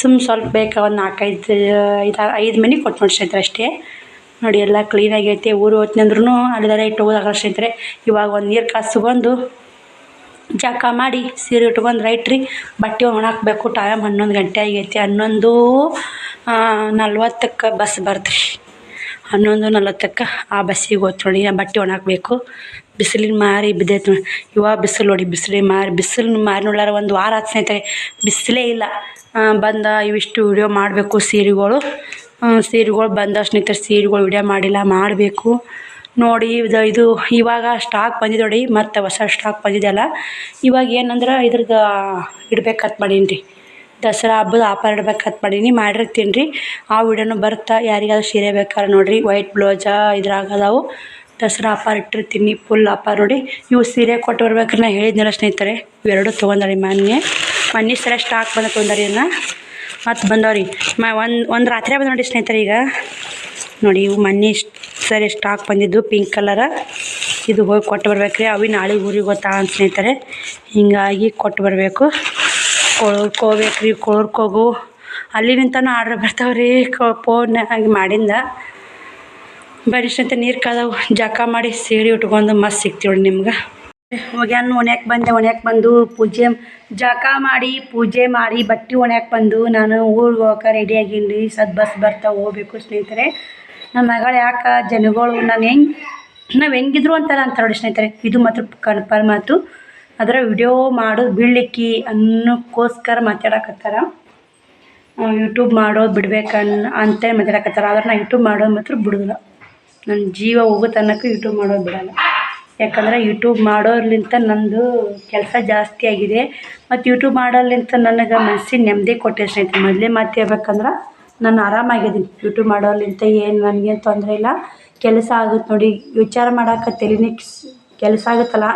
ಸುಮ್ ಸ್ವಲ್ಪ ಬೇಕ ಒಂದು ನಾಲ್ಕೈದು, ಐದು ಐದು ಮನೆ ಕೊಟ್ಟು ನೋಡಿ ಅಷ್ಟೇ. ನೋಡಿ ಎಲ್ಲ ಕ್ಲೀನ್ ಐತೆ. ಊರು ಹೋತ್ನಂದ್ರೂ ಅಲ್ಲಿದಾರೆ ಇಟ್ಟು ಸ್ನೇಹಿತರೆ. ಇವಾಗ ಒಂದು ನೀರು ಬಂದು ಜಳಕ ಮಾಡಿ, ಸೀರೆ ಇಟ್ಕೊಂಡು ರೈಟ್ ರೀ. ಬಟ್ಟೆ ಒಣಾಕ್ಬೇಕು ಟೈಮ್ ಹನ್ನೊಂದು ಗಂಟೆ ಆಗೈತಿ. ಹನ್ನೊಂದು ನಲ್ವತ್ತಕ್ಕೆ ಬಸ್ ಬರ್ತ್ರಿ. ಹನ್ನೊಂದು ನಲ್ವತ್ತಕ್ಕೆ ಆ ಬಸ್ಸಿಗೆ ಹೋತ್ ನೋಡಿ ಬಟ್ಟೆ ಒಣಾಕಬೇಕು ಬಿಸಿಲಿನ ಮಾರಿ ಬಿದ್ದೈತೆ ನೋಡಿ ಇವಾಗ ಬಿಸಿಲು ನೋಡಿ ಬಿಸಿಲಿನ ಮಾರಿ ಬಿಸಿಲು ಮಾರಿ ನೋಡ್ಲಾರ ಒಂದು ವಾರ ಆತು ಸ್ನೇಹಿತರೆ. ಬಿಸಿಲೇ ಇಲ್ಲ. ಬಂದ ಇವಿಷ್ಟು ವಿಡಿಯೋ ಮಾಡಬೇಕು ಸೀರೆಗಳು. ಸೀರೆಗಳು ಬಂದ ಸ್ನೇಹಿತರೆ, ಸೀರೆಗಳು ವಿಡಿಯೋ ಮಾಡಿಲ್ಲ, ಮಾಡಬೇಕು. ನೋಡಿ, ಇದು ಇದು ಇವಾಗ ಸ್ಟಾಕ್ ಬಂದಿದೆ ನೋಡಿ ಮತ್ತು ಹೊಸ ಸ್ಟಾಕ್ ಬಂದಿದೆಯಲ್ಲ ಇವಾಗ ಏನಂದ್ರೆ ಇದ್ರದ್ದು ಇಡ್ಬೇಕಂತ ಮಾಡೀನಿ ರೀ ದಸರಾ ಹಬ್ಬದ ಆಫರ್ ಇಡ್ಬೇಕಂತ ಮಾಡೀನಿ ಮಾಡಿರ್ತೀನಿ ರೀ ಆ ವಿಡಿಯೋನು ಬರ್ತಾ, ಯಾರಿಗಾದ್ರೂ ಸೀರೆ ಬೇಕಾದ್ರೆ ನೋಡಿರಿ. ವೈಟ್ ಬ್ಲೌಸ ಇದ್ರಾಗ ಅದಾವು ದಸರಾ ಆಫರ್ ಇಟ್ಟಿರ್ತೀನಿ ಫುಲ್ ಆಫರ್ ನೋಡಿ. ಇವು ಸೀರೆ ಕೊಟ್ಟು ಬರ್ಬೇಕಾದ್ರೆ ನಾ ಹೇಳಿದ್ನಲ್ಲ ಸ್ನೇಹಿತರೆ. ಇವೆರಡು ತೊಗೊಂಡಾರಿ ಮೊನ್ನೆ ಮೊನ್ನೆ ಸರ ಸ್ಟಾಕ್ ಬಂದ ತೊಗೊಂಡ್ರಿ ಅದನ್ನ ಮತ್ತು ಬಂದವ್ರಿ. ಮ ಒಂದು ಒಂದು ರಾತ್ರಿ ಬಂದು ನೋಡಿ ಸ್ನೇಹಿತರೆ ಈಗ. ನೋಡಿ, ಇವು ಮೊನ್ನೆ ಸರಿ ಸ್ಟಾಕ್ ಬಂದಿದ್ದು ಪಿಂಕ್ ಕಲರ ಇದು ಹೋಗಿ ಕೊಟ್ಟು ಬರ್ಬೇಕ್ರಿ. ಅವಿ ನಾಳೆ ಊರಿಗೆ ಗೊತ್ತಾ ಅಂತ ಸ್ನೇಹಿತರೆ. ಹಿಂಗಾಗಿ ಕೊಟ್ಟು ಬರಬೇಕು. ಕೊಳೂರ್ಗೆ ಹೋಗ್ಬೇಕ್ರಿ ಕೊಳೂರ್ಗೆ ಹೋಗು ಅಲ್ಲಿ ನಿಂತನ ಆರ್ಡ್ರ್ ಬರ್ತಾವ್ರಿ. ಫೋನ್ನಾಗಿ ಮಾಡಿಂದ. ಬರೀ ಅಂತ ನೀರು ಕಾದವು ಜಕ ಮಾಡಿ ಸೀರೆ ಉಟ್ಕೊಂಡು ಮಸ್ತ್ ಸಿಗ್ತೀವಿ ನಿಮ್ಗೆ. ಹೋಗ್ಯಾನ ಒಣ್ಯಾಕೆ ಬಂದೆ, ಒಣ್ಯಾಕೆ ಬಂದು ಪೂಜೆ ಜಕ ಮಾಡಿ ಪೂಜೆ ಮಾಡಿ ಬಟ್ಟೆ ಒಣ್ಯಾಕೆ ಬಂದು ನಾನು ಊರಿಗೆ ಹೋಗಕ್ಕೆ ರೆಡಿ ರೀ ಸದ್ ಬಸ್ ಬರ್ತಾವೆ ಹೋಗ್ಬೇಕು ಸ್ನೇಹಿತರೆ. ನನ್ನ ಮಗಳು ಯಾಕೆ? ಜನಗಳು. ನಾನು ಹೆಂಗೆ, ನಾವು ಹೆಂಗಿದ್ರು ಅಂತಾರ ಅಂತ ನೋಡಿ ಸ್ನೇಹಿತರೆ. ಇದು ಮಾತ್ರ ಕನ್ಫರ್ಮ್ ಮಾತು ಅದರ ವಿಡಿಯೋ ಮಾಡೋದು ಬೀಳ್ಲಿಕ್ಕೆ ಅನ್ನೋಕ್ಕೋಸ್ಕರ ಮಾತಾಡಕತ್ತಾರ. ಯೂಟ್ಯೂಬ್ ಮಾಡೋದು ಬಿಡ್ಬೇಕನ್ ಅಂತ ಮಾತಾಡಕತ್ತಾರ. ಆದ್ರೆ ನಾ ಯೂಟ್ಯೂಬ್ ಮಾಡೋದು ಮಾತ್ರ ಬಿಡೋದಿಲ್ಲ. ನನ್ನ ಜೀವ ಹೋಗೋ ತನಕ ಯೂಟ್ಯೂಬ್ ಮಾಡೋದು ಬಿಡಲ್ಲ. ಯಾಕಂದ್ರೆ ಯೂಟ್ಯೂಬ್ ಮಾಡೋರ್ಲಿಂತ ನಂದು ಕೆಲಸ ಜಾಸ್ತಿ ಆಗಿದೆ. ಮತ್ತು ಯೂಟ್ಯೂಬ್ ಮಾಡೋರ್ಲಿಂತ ನನಗೆ ಮನ್ಸಿಗೆ ನೆಮ್ಮದಿ ಕೊಟ್ಟೆ ಸ್ನೇಹಿತರೆ ಮೊದಲೇ ಮಾತು ಹೇಳ್ಬೇಕಂದ್ರೆ ನಾನು ಆರಾಮಾಗಿದ್ದೀನಿ. ಯೂಟ್ಯೂಬ್ ಮಾಡೋರ್ಲಿಂತ ಏನು ನನಗೇನು ತೊಂದರೆ ಇಲ್ಲ. ಕೆಲಸ ಆಗುತ್ತೆ ನೋಡಿ. ವಿಚಾರ ಮಾಡೋಕೆ ತಲೆನೇ ಕೆಲಸ ಆಗುತ್ತಲ್ಲ.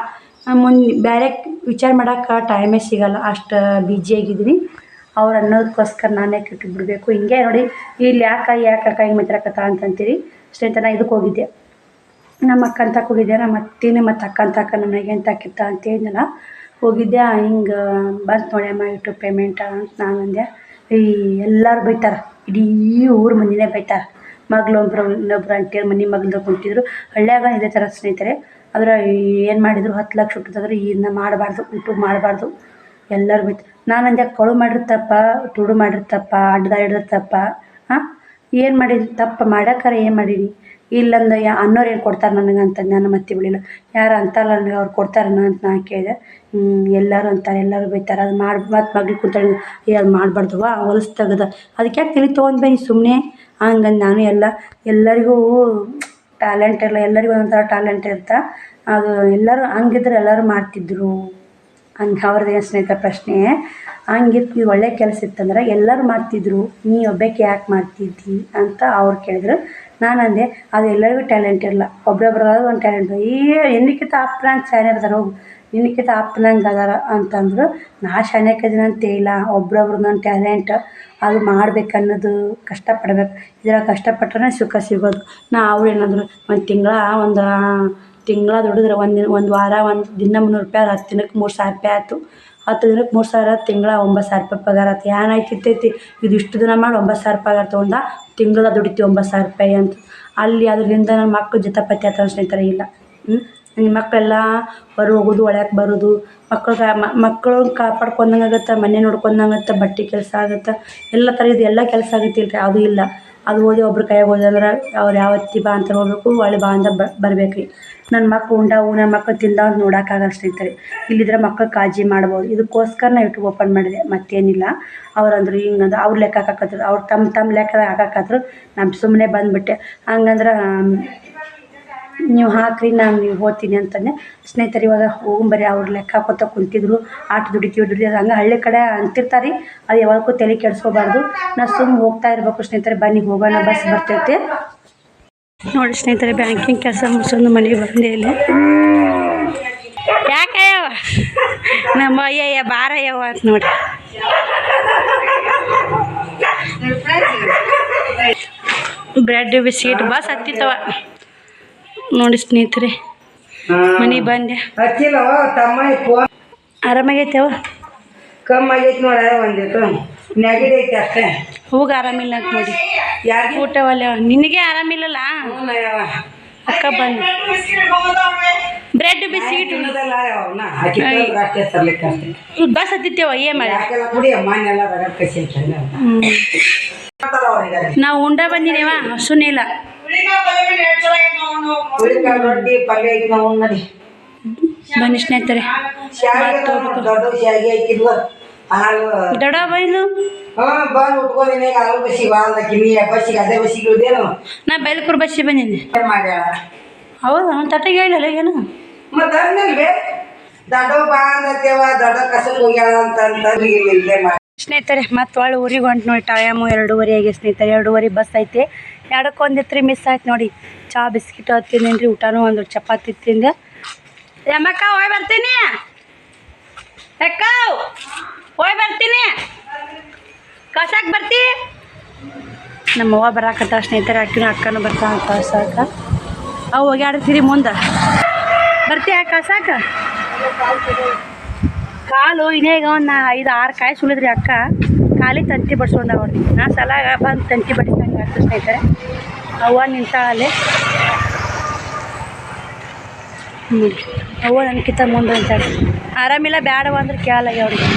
ಮುಂದೆ ಬೇರೆ ವಿಚಾರ ಮಾಡೋಕೆ ಟೈಮೇ ಸಿಗಲ್ಲ. ಅಷ್ಟು ಬ್ಯುಜಿಯಾಗಿದ್ದೀನಿ ಅವ್ರು ಅನ್ನೋದಕ್ಕೋಸ್ಕರ ನಾನೇ ಕೆಟ್ಟು ಬಿಡಬೇಕು. ಹಿಂಗೆ ನೋಡಿ, ಇಲ್ಲಿ ಯಾಕೆ ಯಾಕೆ ಅಕ್ಕ ಹಿಂಗೆ ಮಾತಾಡಕತ್ತ ಅಂತಂತೀರಿ ಸ್ನೇಹಿತನ ಇದಕ್ಕೆ ಹೋಗಿದ್ದೆ. ನಮ್ಮ ಅಕ್ಕ ಅಂತ ಹೋಗಿದ್ದೆ. ನಮ್ಮ ಅತ್ತಿನ ಮತ್ತು ಅಕ್ಕನ ಅಕ್ಕ ನನಗೆ ಅಂತ ಹಾಕಿತ್ತ ಅಂತ ಹೇಳಿದ್ನಲ್ಲ. ಹೋಗಿದ್ದೆ. ಹಿಂಗೆ ಬಂತು ನೋಡಿ, ಅಮ್ಮ ಯೂಟ್ಯೂಬ್ ಪೇಮೆಂಟ್ ಅಂತ ನಾನು ಅಂದೆ. ಈ ಎಲ್ಲರೂ ಬೈತಾರೆ. ಇಡೀ ಊರ ಮಂದಿನೇ ಬೈತಾರೆ. ಮಗಳೊಬ್ರು ಇನ್ನೊಬ್ರು ಅಂಟಿಯರು ಮನೆ ಮಗಳ್ದು ಕುಂತಿದ್ರು. ಹಳ್ಳಿಯಾಗ ಇದೇ ಥರ ಸ್ನೇಹಿತರೆ. ಆದ್ರೆ ಏನು ಮಾಡಿದ್ರು? ಹತ್ತು ಲಕ್ಷ ಹುಟ್ಟಿದ್ರೆ ಇದನ್ನ ಮಾಡಬಾರ್ದು ಯೂಟ್ಯೂಬ್ ಮಾಡಬಾರ್ದು. ಎಲ್ಲರೂ ಬಿತ್ತು ನಾನು ಅಂದೆ ಕಳು ಮಾಡಿರ್ತಪ್ಪ, ತುಡು ಮಾಡಿರ್ತಪ್ಪ ಅಡ್ದ ಹಿಡ್ದತ್ತಪ್ಪ ಹಾಂ? ಏನು ಮಾಡಿದ್ರಿ ತಪ್ಪು ಮಾಡೋಕ್ಕಾರೆ ಏನು ಮಾಡೀನಿ ಇಲ್ಲಂದ ಯಾ, ಅನ್ನೋರು ಏನು ಕೊಡ್ತಾರೆ ನನಗೆ ಅಂತ ನಾನು ಮತ್ತೆ ಬಿಳಿಲ್ಲ. ಯಾರು ಅಂತಾರಲ್ಲ ನನಗೆ ಅವ್ರು ಕೊಡ್ತಾರನ ಅಂತ ನಾನು ಕೇಳಿದೆ. ಎಲ್ಲರೂ ಅಂತಾರೆ, ಎಲ್ಲರೂ ಬೈತಾರೆ, ಅದು ಮಾಡಿ ಮತ್ತು ಮಗ್ಳು ಕೂತಾಳೆ, ಏ, ಅದು ಮಾಡಬಾರ್ದವ್ವ ಹೊಲಸು ತೆಗ್ದು. ಅದಕ್ಕೆ ಯಾಕೆ ತಲೆ ತೊಗೊಂಡು ಸುಮ್ಮನೆ ಹಂಗಂದು ನಾನು ಎಲ್ಲ, ಎಲ್ಲರಿಗೂ ಟ್ಯಾಲೆಂಟ್ ಇಲ್ಲ ಎಲ್ಲರಿಗೂ ಒಂಥರ ಟ್ಯಾಲೆಂಟ್ ಇರುತ್ತೆ? ಅದು ಎಲ್ಲರೂ ಹಂಗಿದ್ರೆ ಎಲ್ಲರೂ ಮಾಡ್ತಿದ್ದರು ಹಂಗೆ ಅವ್ರದ್ದು ಸ್ನೇಹಿತ ಪ್ರಶ್ನೆ. ಹಂಗಿತ್ತು ಒಳ್ಳೆ ಕೆಲಸ ಇತ್ತಂದ್ರೆ ಎಲ್ಲರೂ ಮಾಡ್ತಿದ್ರು. ನೀ ಒಬ್ಬಕ್ಕೆ ಯಾಕೆ ಮಾಡ್ತಿದ್ದಿ ಅಂತ ಅವ್ರು ಕೇಳಿದ್ರು. ನಾನು ಅಂದೆ, ಅದು ಎಲ್ಲರಿಗೂ ಟ್ಯಾಲೆಂಟ್ ಇರಲ್ಲ. ಒಬ್ಬೊಬ್ರು ಒಂದು ಟ್ಯಾಲೆಂಟ್ ಏ ಎನ್ನಿಕ್ಕಿಂತ ಶಾನೆ ಇರ್ತಾರೆ ಹೋಗು. ನಿನ್ನಕ್ಕಿಂತ ಅಪ್ಪನಂಗೆ ಅದಾರ ಅಂತಂದ್ರು, ನಾ ಶಾನ್ಯಕ್ ಇದೀನಿ ಅಂತ ಇಲ್ಲ ಒಬ್ರೊಬ್ರು ನನ್ನ ಟ್ಯಾಲೆಂಟ್ ಅದು ಮಾಡ್ಬೇಕು ಅನ್ನೋದು ಕಷ್ಟಪಡ್ಬೇಕು. ಇದ್ರಾಗ ಕಷ್ಟಪಟ್ರೆ ಸುಖ ಸಿಗೋದು. ನಾ ಅವ್ರು ಏನಂದ್ರು ಒಂದು ತಿಂಗಳ ಒಂದು ತಿಂಗಳ ದುಡಿದ್ರೆ ಒಂದು ಒಂದು ವಾರ, ಒಂದು ದಿನ ಮುನ್ನೂರು ರೂಪಾಯಿ ಆದ್ರೆ ಹತ್ತು ದಿನಕ್ಕೆ ಮೂರು ಸಾವಿರ ರೂಪಾಯಿ ಆಯ್ತು. ಹತ್ತು ದಿನಕ್ಕೆ ಮೂರು ಸಾವಿರ, ತಿಂಗಳ ಒಂಬತ್ತು ಸಾವಿರ ರೂಪಾಯಿ ಪಗಾರ ಆಯ್ತು. ಏನ್ ಆಯ್ತಿತ್ತೈತಿ ಇದು ಇಷ್ಟು ದಿನ ಮಾಡಿ ಒಂಬತ್ತು ಸಾವಿರ ಪಗಾರ ತೊಗೊಂಡ ತಿಂಗಳ ದುಡಿತೀವಿ ಒಂಬತ್ತು ಸಾವಿರ ರೂಪಾಯಿ ಅಂತ. ಅಲ್ಲಿ ಅದರಿಂದ ನನ್ನ ಮಕ್ಳು ಜೊತೆಪತ್ತಿ ಆತ ಸ್ನೇಹಿತರೆ ಇಲ್ಲ. ಮಕ್ಕಳೆಲ್ಲ ಹೊರ ಹೋಗೋದು ಒಳ್ಯಾಕೆ ಬರೋದು. ಮಕ್ಳಿಗೆ ಮಕ್ಕಳು ಕಾಪಾಡ್ಕೊಂಡಂಗೆ ಆಗುತ್ತೆ, ಮನೆ ನೋಡ್ಕೊಂಡಂಗೆ ಬಟ್ಟೆ ಕೆಲಸ ಆಗುತ್ತೆ. ಎಲ್ಲ ಥರ ಇದು ಎಲ್ಲ ಕೆಲಸ ಆಗತ್ತೆ ರೀ ಅದು ಇಲ್ಲ. ಅದು ಓದಿ ಒಬ್ರ ಕೈಯಾಗ ಹೋದೆ ಅಂದ್ರೆ, ಅವ್ರು ಯಾವತ್ತಿ ಬಾ ಅಂತ ಹೋಗ್ಬೇಕು ಒಳ್ಳೆ ಬಾ ಅಂತ ಬರ್ಬೇಕು ರೀ ನನ್ನ ಮಕ್ಳು ಉಂಡಾವು ನನ್ನ ಮಕ್ಳು ತಿಂದಾವ ಅಂತ ನೋಡೋಕ್ಕಾಗಲ್ಲ ಸ್ನೇಹಿತರೆ ಇಲ್ಲಿದ್ರೆ ಮಕ್ಳು ಕಾಳಜಿ ಮಾಡ್ಬೋದು. ಇದಕ್ಕೋಸ್ಕರ ನಾ ಯೂಟ್ಯೂಬ್ ಓಪನ್ ಮಾಡಿದೆ, ಮತ್ತೇನಿಲ್ಲ. ಅವ್ರು ಅಂದರು ಹಿಂಗಂದ್ರೆ ಅವ್ರ ಲೆಕ್ಕ ಹಾಕಕತ್ತಿದ್ರು ಅವ್ರು ತಮ್ಮ ತಮ್ಮ ಲೆಕ್ಕದಾಗ ಹಾಕಕತ್ರು. ನಾನು ಸುಮ್ಮನೆ ಬಂದುಬಿಟ್ಟೆ. ಹಂಗಂದ್ರೆ ನೀವು ಹಾಕ್ರಿ ನಾನು ನೀವು ಹೋಗ್ತೀನಿ ಅಂತಂದೆ ಸ್ನೇಹಿತರು, ಇವಾಗ ಹೋಗಂಬರಿ ಅವ್ರು ಲೆಕ್ಕ ಹಾಕೋತ ಕುಂತಿದ್ರು, ಆಟ ದುಡಿತೀವಿ ದುಡಿತೀವಿ ಹಂಗೆ ಹಳ್ಳಿ ಕಡೆ ಅಂತಿರ್ತಾರೆ, ಅದು ಯಾವಾಗೂ ತಲೆ ಕೆಡಿಸ್ಕೋಬಾರ್ದು. ನಾ ಸುಮ್ಮನೆ ಹೋಗ್ತಾ ಇರ್ಬೇಕು ಸ್ನೇಹಿತರೆ, ಬನ್ನಿ ಹೋಗೋಣ, ಬಸ್ ಬರ್ತೈತೆ. ನೋಡಿ ಸ್ನೇಹಿತರೆ, ಬ್ಯಾಂಕಿಂಗ್ ಕೆಲಸ ಮುಗಿಸೋದು ಮನೆಗೆ ಬಂದೇ ಇಲ್ಲಿ. ಯಾಕಯ್ಯವ ನಮ್ಮ ಅಯ್ಯಯ್ಯ ಬಾರಯ್ಯವ ಅಂತ ನೋಡಿ ಬ್ರೆಡ್, ಬಿಸ್ಕಿಟ್, ಬಸ್ ಹತ್ತಿತ್ತವ ನೋಡಿ ಸ್ನೇಹಿತರೆ ಮನೆ ಬಂದೆ. ಆರಾಮಾಗೈತೆವ ಕಮ್ಮಿ ಆಗೈತಿ ನೋಡ ಒಂದಿಟ್ಟು ನೆಗಡಿ ಐತಿ ಅಷ್ಟೇ. ಹೋಗಿ ಆರಾಮಿಲ್ಲ ಅಂತ ನೋಡಿ. ಯಾರಿಗೆ? ಊಟವಲ್ಲ ನಿನಗೆ ಆರಾಮಿಲ್ಲಲ್ಲ? ಅಕ್ಕ ಬಂದು. ಬ್ರೆಡ್ ಬಿಸಿ ಬಸ್ ಹತ್ತಿತ್ತೇವ ಏನು ಅಂತ ನಾವು ಉಂಡ ಬಂದಿನೇವಾ ಸುನಿಲ್ಲ ಹುಳಿಕಾಳು ರೊಟ್ಟಿ ಪಲ್ಯ ಐತಿ ನಾವು ನೋಡಿ. ಬನ್ನಿ ಸ್ನೇಹಿತರೆ ದೊಡ್ಡ ಹಾಲು ದೊಡ್ಡ ಬೈಲು ಹಾ ಬಂದು ಉಟ್ಕೊಂಡಿನಿ ಹಾಲು ಬಸ್ಸಿಗೆ ಅದೇ ಬಸ್ಸಿಗೆ ಇಳ್ದೇನು ನಾ ಬೈಲ್ಕೂರು ಬಸ್ಸಿಗೆ ಬಂದೀನಿ ಮಾಡ್ಯಾಳ? ಹೌದಾ ತಟ್ಟಿಗೆ ಹೇಳಿಲ್ಲ ಏನು? ಮತ್ತೆ ದಡೋ ದೊಡ್ಡ ಬಾ ಅಂದತ್ತೇವ ದೊಡ್ಡ ಹೋಗ್ಯಾಳ ಅಂತ ಅಂತ. ಇಲ್ಲೇ ಮಾಡಿ ಸ್ನೇಹಿತರೆ ಮತ್ತೆ ಒಳ್ಳೆ ಊರಿಗೆ ಹೊಂಟು ನೋಡಿ ಟೈಮು ಎರಡೂವರೆ ಆಗಿ ಸ್ನೇಹಿತರೆ? ಎರಡೂವರೆ ಬಸ್ ಐತೆ. ಎರಡಕ್ಕೆ ರೀ ಮಿಸ್ ಆಯ್ತು ನೋಡಿ. ಚಾ, ಬಿಸ್ಕಿಟ್ ತಿಂದೇನಿ ರೀ ಊಟನೂ ಒಂದು ಚಪಾತಿ ತಿಂದೆ. ಯಮ್ಮಕ್ಕ ಹೋಯ್ ಬರ್ತೀನಿ. ಅಕ್ಕ ಹೋಯ್ ಬರ್ತೀನಿ. ಕಸಕ್ಕೆ ಬರ್ತಿ. ನಮ್ಮ ಅವ್ವ ಬರಾಕತ್ತ, ಸ್ನೇಹಿತರೆ, ಅಕ್ಕಿನ ಅಕ್ಕನೂ ಬರ್ತಾ ಸಾಕ. ಅವು ಹೋಗ್ಯಾಡ್ತೀರಿ ಮುಂದೆ. ಬರ್ತೀಯ ಕಳ್ಸಾಕ ಕಾಲು ಇನ್ನೇಗ ಒಂದು ಐದು, ಆರು ಕಾಯಿ ಸುಳಿದ್ರಿ ಅಕ್ಕ. ಖಾಲಿ ತಂತಿ ಬಡ್ಸ್ಕೊಂಡ ಅವ್ರಿ ನಾ ಸಲ ಬಂದು ತಂತಿ ಬಡಿಸ್ದಂಗೆ ಆಗ್ತದೆ ಸ್ನೇಹಿತರೆ. ಅವ್ವ ನಿಂತಾಳೆ ಹ್ಞೂ ಅವ್ವ ನನಗಿಂತ ಮುಂದೆ ಅಂತಾಳೆ ಆರಾಮಿಲ್ಲ ಬ್ಯಾಡವ ಅಂದ್ರೆ ಕೇಳಲ್ಲ ಅವ್ರಿಗೆ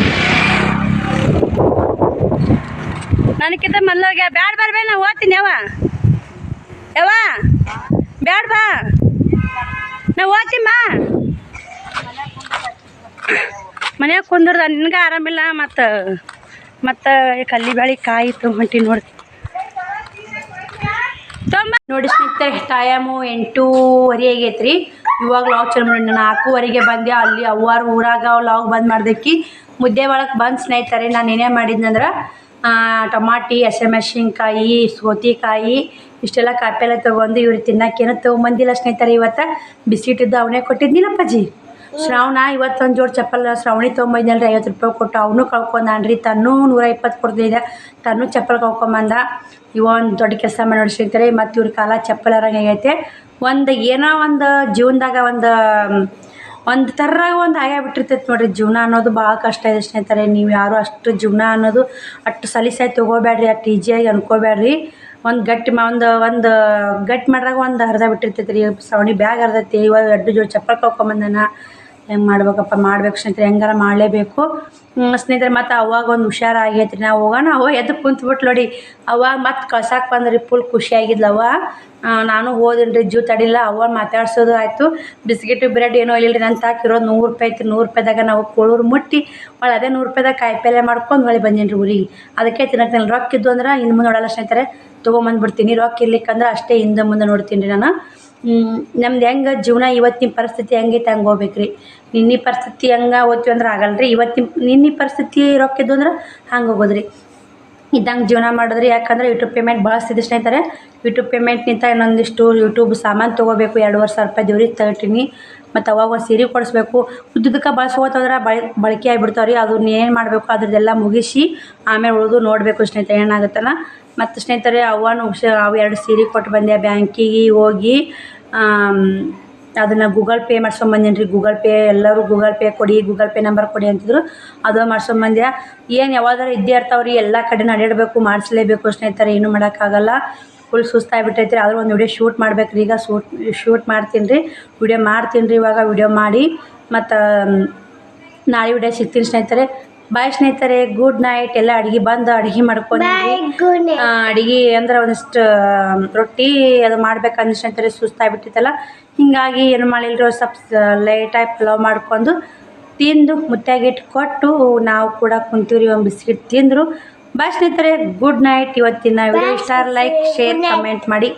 ನನಗಿಂತ ಮೊದ್ಲೋಗ್ಯ ಬ್ಯಾಡ ಬರ್ಬೇ ನಾ ಓದ್ತೀನಿ ಯಾವ ಯಾವ ಬ್ಯಾಡ ಬಾ. ನಾ ಓದ್ತೀಮ್ಮ ಮನ್ಯಾಗ ಕುಂದ್ರದ ನಿನ್ಗೆ ಆರಾಮಿಲ್ಲ, ಮತ್ತು ಮತ್ತು ಕಲ್ಲಿ ಬ್ಯಾಳಿ ಕಾಯಿ ಹೊಂಟಿ ನೋಡಿ. ತೊಂಬ ನೋಡಿ ಸ್ನೇಹಿತರೆ ಟೈಮು ಎಂಟೂವರೆ ಆಗೈತ್ರಿ. ಇವಾಗ ಲಾಗ್ ಚಲೋ ಮಾಡಿ ನಾಲ್ಕೂವರೆಗೆ ಬಂದೆ. ಅಲ್ಲಿ ಅವ್ವಾರು ಊರಾಗ ಲಾಗ್ ಬಂದ್ ಮಾಡ್ದಕ್ಕಿ ಮುದ್ದೆ ಒಳಗೆ ಬಂದು ಸ್ನೇಹಿತರೆ, ನಾನು ಏನೇ ಮಾಡಿದ್ನಂದ್ರೆ ಟಮಾಟಿ ಹಸಿಮೆಣ್ಸಿನ್ಕಾಯಿ ಸೋತಿಕಾಯಿ, ಇಷ್ಟೆಲ್ಲ ಕಾಯಿಪಲ್ಲೆ ತೊಗೊಂಡು ಇವ್ರು ತಿನ್ನಕ್ಕೇನು ತೊಗೊಂಬಂದಿಲ್ಲ ಸ್ನೇಹಿತರೆ. ಇವತ್ತು ಬಿಸ್ಕಿಟ್ ಇದ್ದು ಅವನೇ ಕೊಟ್ಟಿದ್ನಿಲ್ಲಪ್ಪಾಜಿ. ಶ್ರಾವಣ, ಇವತ್ತೊಂದು ಜೋಡಿ ಚಪ್ಪಲ್ ಶ್ರಾವಣಿ ತೊಗೊಂಬಂದ್ನಲ್ರಿ ಐವತ್ತು ರೂಪಾಯಿ ಕೊಟ್ಟು ಅವನು ಕಳ್ಕೊಂಡಾನ್ರಿ ತನ್ನೂ ನೂರ ಇಪ್ಪತ್ತು ಕೊಡ್ತಿದ್ದೆ ತನ್ನೂ ಚಪ್ಪಲ್ ಕಳ್ಕೊಂಬಂದ ಇವ ಒಂದು ದೊಡ್ಡ ಕೆಲಸ ಮಾಡಿ ನೋಡಿಸಿರ್ತಾರೆ ಮತ್ತು ಇವ್ರ ಕಾಲ ಚಪ್ಪಲ್ ಆಗೈತೆ. ಒಂದು ಏನೋ ಒಂದು ಜೀವನದಾಗ ಒಂದು ಒಂದು ಥರ ಒಂದು ಬಿಟ್ಟಿರ್ತೈತೆ ನೋಡ್ರಿ. ಜೀವನ ಅನ್ನೋದು ಭಾಳ ಕಷ್ಟ ಇದೆ ಸ್ನೇಹಿತರೆ. ನೀವು ಯಾರು ಅಷ್ಟು ಜೀವನ ಅನ್ನೋದು ಅಷ್ಟು ಸಲೀಸಾಗಿ ತೊಗೋಬೇಡ್ರಿ, ಅಷ್ಟು ಈಜಿಯಾಗಿ ಅನ್ಕೋಬೇಡ್ರಿ. ಒಂದು ಗಟ್ಟಿ ಒಂದು ಒಂದು ಗಟ್ಟಿ ಮಾಡ್ರಾಗ ಒಂದು ಹರಿದ ಬಿಟ್ಟಿರ್ತೈತೆ ರೀ ಸವಣಿ ಬ್ಯಾಗ್ ಹರಿದೈತಿ ಇವಾಗ ಎರಡು ಜೋಡಿ ಚಪ್ಪಲ್ ಕಳ್ಕೊಂಬಂದನ ಹೆಂಗೆ ಮಾಡ್ಬೇಕಪ್ಪ, ಮಾಡ್ಬೇಕು ಸ್ನೇಹಿತರೆ, ಹೆಂಗಾರ ಮಾಡಲೇಬೇಕು? ಸ್ನೇಹಿತರೆ, ಮತ್ತು ಅವಾಗ ಒಂದು ಹುಷಾರಾಗೈತೆ ರೀ ನಾವು ಹೋಗೋಣ, ಅವ ಎದ್ದು ಕುಂತ್ಬಿಟ್ಟು ನೋಡಿ. ಅವಾಗ ಮತ್ತೆ ಕಳ್ಸಕ್ಕೆ ಬಂದ್ರಿ, ಫುಲ್ ಖುಷಿಯಾಗಿದ್ಲವ ನಾನು ಹೋದಿನಿ ರೀ ಜೂ ತಡಿಲ್ಲ. ಅವ್ವ ಮಾತಾಡ್ಸೋದು ಆಯಿತು. ಬಿಸ್ಕಿಟ್, ಬ್ರೆಡ್ ಏನೋ ಇಲ್ಲ ರೀ ನನ್ನ ತಾಕಿರೋದು ನೂರು ರೂಪಾಯಿ ಐತಿ ನೂರು ರೂಪಾಯಿದಾಗ ನಾವು ಕೋಳೂರು ಮುಟ್ಟಿ ಒಳ್ಳೆ ಅದೇ ನೂರು ರೂಪಾಯಿದಾಗ ಕಾಯಿಪಲ್ಲೆ ಮಾಡ್ಕೊಂಡು ಹೊಳಿ ಬಂದೀನಿ ರೀ ಊರಿಗೆ. ಅದಕ್ಕೆ ತಿನ್ನಕ್ಕೆ ರೊಕ್ಕ ಇದ್ದು ಅಂದ್ರೆ ಇನ್ನು ಮುಂದೆ ನೋಡಲ್ಲ ಸ್ನೇಹಿತರೆ, ತೊಗೊಂಬಂದ್ಬಿಡ್ತೀನಿ. ರೊಕ್ಕ ಇರ್ಲಿಕ್ಕಂದ್ರೆ ಅಷ್ಟೇ ಹಿಂದೆ ಮುಂದೆ ನೋಡ್ತೀನಿ ರೀ ನಾನು. ನಮ್ದು ಹೆಂಗೆ ಜೀವನ ಇವತ್ತಿನ ಪರಿಸ್ಥಿತಿ ಹೆಂಗೈತೆ ಹಂಗೆ ಹೋಗ್ಬೇಕು ರೀ ನಿನ್ನೆ ಪರಿಸ್ಥಿತಿ ಹೆಂಗೆ ಓದ್ತೀವಿ ಅಂದ್ರೆ ಆಗಲ್ಲ ರೀ ಇವತ್ತಿನ ನಿನ್ನೆ ಪರಿಸ್ಥಿತಿ ರೊಕ್ಕ ಇದ್ದು ಅಂದ್ರೆ ಹಂಗೆ ಹೋಗೋದು ರೀ ಇದ್ದಂಗೆ ಜೀವನ ಮಾಡಿದ್ರಿ. ಯಾಕಂದ್ರೆ ಯೂಟ್ಯೂಬ್ ಪೇಮೆಂಟ್ ಬಳಸ್ತಿದ್ದೆ ಸ್ನೇಹಿತರೆ. ಯೂಟ್ಯೂಬ್ ಪೇಮೆಂಟ್ನಿಂದ ಇನ್ನೊಂದಿಷ್ಟು ಯೂಟ್ಯೂಬ್ ಸಾಮಾನು ತೊಗೋಬೇಕು. ಎರಡುವರೆ ಸಾವಿರ ರೂಪಾಯಿ ದೇವ್ರಿಗೆ ತಗೊಟ್ಟಿನಿ ಮತ್ತು ಅವಾಗ ಸೀರೆ ಕೊಡಿಸ್ಬೇಕು. ಉದ್ದುದಕ್ಕೆ ಬಳಸ್ಕೋತಂದ್ರೆ ಬಳ, ಬಳಕೆ ಆಗಿಬಿಡ್ತಾವೆ ರೀ ಅದನ್ನ ಏನು ಮಾಡಬೇಕು, ಅದ್ರದ್ದೆಲ್ಲ ಮುಗಿಸಿ ಆಮೇಲೆ ಉಳಿದು ನೋಡಬೇಕು ಸ್ನೇಹಿತರೆ ಏನಾಗುತ್ತಲ್ಲ ಮತ್ತು ಸ್ನೇಹಿತರೆ ಅವನು ಹುಷ ಅವು ಎರಡು ಸೀರೆ ಕೊಟ್ಟು ಬಂದೆ ಬ್ಯಾಂಕಿಗೆ ಹೋಗಿ ಅದನ್ನು ಗೂಗಲ್ ಪೇ ಮಾಡ್ಸ್ಕೊಂಬಂದೇನಿ ರೀ ಗೂಗಲ್ ಪೇ, ಎಲ್ಲರೂ ಗೂಗಲ್ ಪೇ ಕೊಡಿ, ಗೂಗಲ್ ಪೇ ನಂಬರ್ ಕೊಡಿ ಅಂತಿದ್ರು. ಅದು ಮಾಡ್ಸ್ಕೊಂಬಂದೆ ಏನು ಯಾವಾಗಾರ ಇದ್ದೇ ಇರ್ತಾವ್ರಿ ಎಲ್ಲ ಕಡೆ ನಡೆಯಬೇಕು ಮಾಡಿಸ್ಲೇಬೇಕು ಸ್ನೇಹಿತರೆ, ಏನು ಮಾಡೋಕ್ಕಾಗಲ್ಲ. ಫುಲ್ ಸುಸ್ತಾಗ್ಬಿಟ್ಟೈತೆ ರೀ ಆದರೂ ಒಂದು ವಿಡಿಯೋ ಶೂಟ್ ಮಾಡ್ಬೇಕು ರೀ ಈಗ ಶೂಟ್ ಶೂಟ್ ಮಾಡ್ತೀನಿ ರೀ. ವಿಡಿಯೋ ಮಾಡ್ತೀನಿ ರೀ ಇವಾಗ ವಿಡಿಯೋ ಮಾಡಿ. ಮತ್ತು ನಾಳೆ ವಿಡಿಯೋ ಸಿಗ್ತೀನಿ ಸ್ನೇಹಿತರೆ. ಬಾಯ್ ಸ್ನೇಹಿತರೆ. ಗುಡ್ ನೈಟ್ ಎಲ್ಲ ಅಡುಗೆ ಬಂದು ಅಡುಗೆ ಮಾಡ್ಕೊಂಡು. ಅಡುಗೆ ಅಂದ್ರೆ ಒಂದಿಷ್ಟು ರೊಟ್ಟಿ ಅದು ಮಾಡ್ಬೇಕಂದ್ರೆ ಸ್ನೇಹಿತರೆ. ಸುಸ್ತಾಗ್ಬಿಟ್ಟಿತ್ತಲ್ಲ. ಹೀಗಾಗಿ ಏನು ಮಾಡಿಲ್ರಿ? ಸ್ವಲ್ಪ ಲೈಟಾಗಿ ಪಲಾವ್ ಮಾಡ್ಕೊಂಡು ತಿಂದು ಮುತ್ತಾಗಿಟ್ಟು ಕೊಟ್ಟು ನಾವು ಕೂಡ ಕುಂತೀವ್ರಿ. ಒಂದು ಬಿಸ್ಕಿಟ್ ತಿಂದರು. ಬಾಯ್ ಸ್ನೇಹಿತರೆ ಗುಡ್ ನೈಟ್. ಇವತ್ತಿನ ವಿಡಿಯೋ ಇಷ್ಟ ಲೈಕ್ ಶೇರ್ ಕಮೆಂಟ್ ಮಾಡಿ.